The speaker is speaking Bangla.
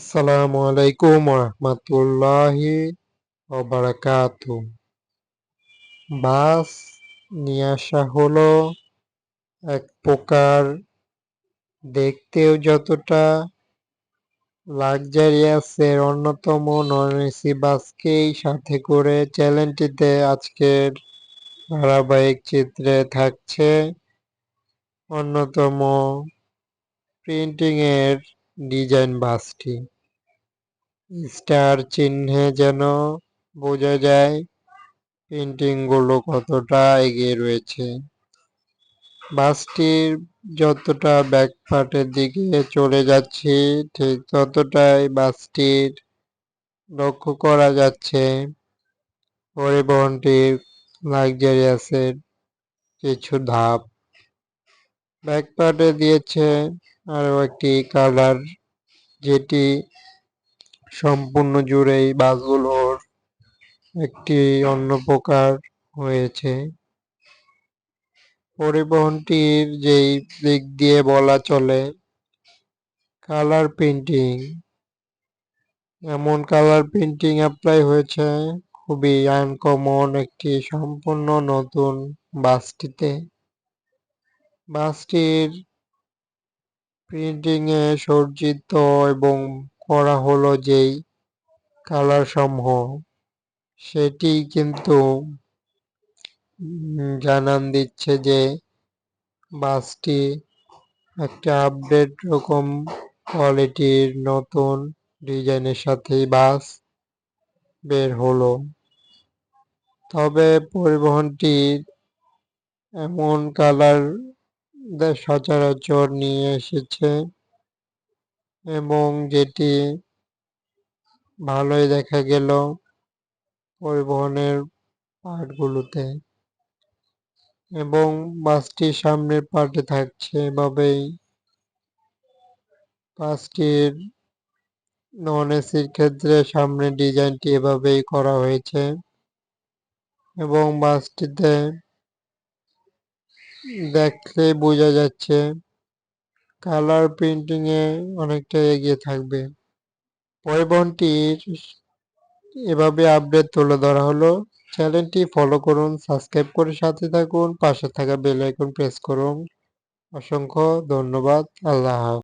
আসসালামু আলাইকুম রহমতুল্লাহি ওবারাকাত। বাস নিয়ে আসা হলো এক প্রকার দেখতেও যতটা লাক্সারিয়াসের অন্যতম নন এসি বাসকেই সাথে করে চ্যানেলটিতে আজকের ধারাবাহিক চিত্রে থাকছে অন্যতম প্রিন্টিং এর ডিজাইন বাসটি। স্টার চিহ্নে যেন বোঝা যায় প্রিন্টিংগুলো কতটা এগিয়ে রয়েছে। বাসটির যতটা ব্যাক পার্টের দিকে চলে যাচ্ছে, ঠিক ততটাই বাসটির লক্ষ্য করা যাচ্ছে। পরিবহনটির লাক্সারিয়াসের কিছু ধাপ ব্যাক পার্টে দিয়েছে আরও একটি কালার, যেটি সম্পূর্ণ জুড়েই বাসগুলোর একটি অন্য প্রকার হয়েছে। পরিবহনটির যেই দিক দিয়ে বলা চলে, কালার প্রিন্টিং। এমন কালার প্রিন্টিং অ্যাপ্লাই হয়েছে, খুবই আনকমন একটি সম্পূর্ণ নতুন বাসটিতে। বাসটির প্রিন্টিংয়ে সজ্জিত এবং করা হলো যেই কালার সমূহ, সেটি কিন্তু জানান দিচ্ছে যে বাসটি একটা আপডেট রকম কোয়ালিটির নতুন ডিজাইনের সাথে বাস বের হলো। তবে পরিবহনটির এমন কালার সচরাচর নিয়ে এসেছে এবং যেটি ভালোই দেখা গেল পরিবহনের পার্টগুলোতে। এবং বাসটির সামনের পার্টে থাকছে এভাবেই। বাসটির নন এসির ক্ষেত্রে সামনের ডিজাইনটি এভাবেই করা হয়েছে এবং বাসটিতে দেখলে বোঝা যাচ্ছে কালার প্রিন্টিং এ অনেকটা এগিয়ে থাকবে। পরিবহনটির এভাবে আপডেট তুলে ধরা হলো। চ্যানেলটি ফলো করুন সাবস্ক্রাইব করে সাথে থাকুন, পাশে থাকা বেল আইকন প্রেস করুন। অসংখ্য ধন্যবাদ, আল্লাহ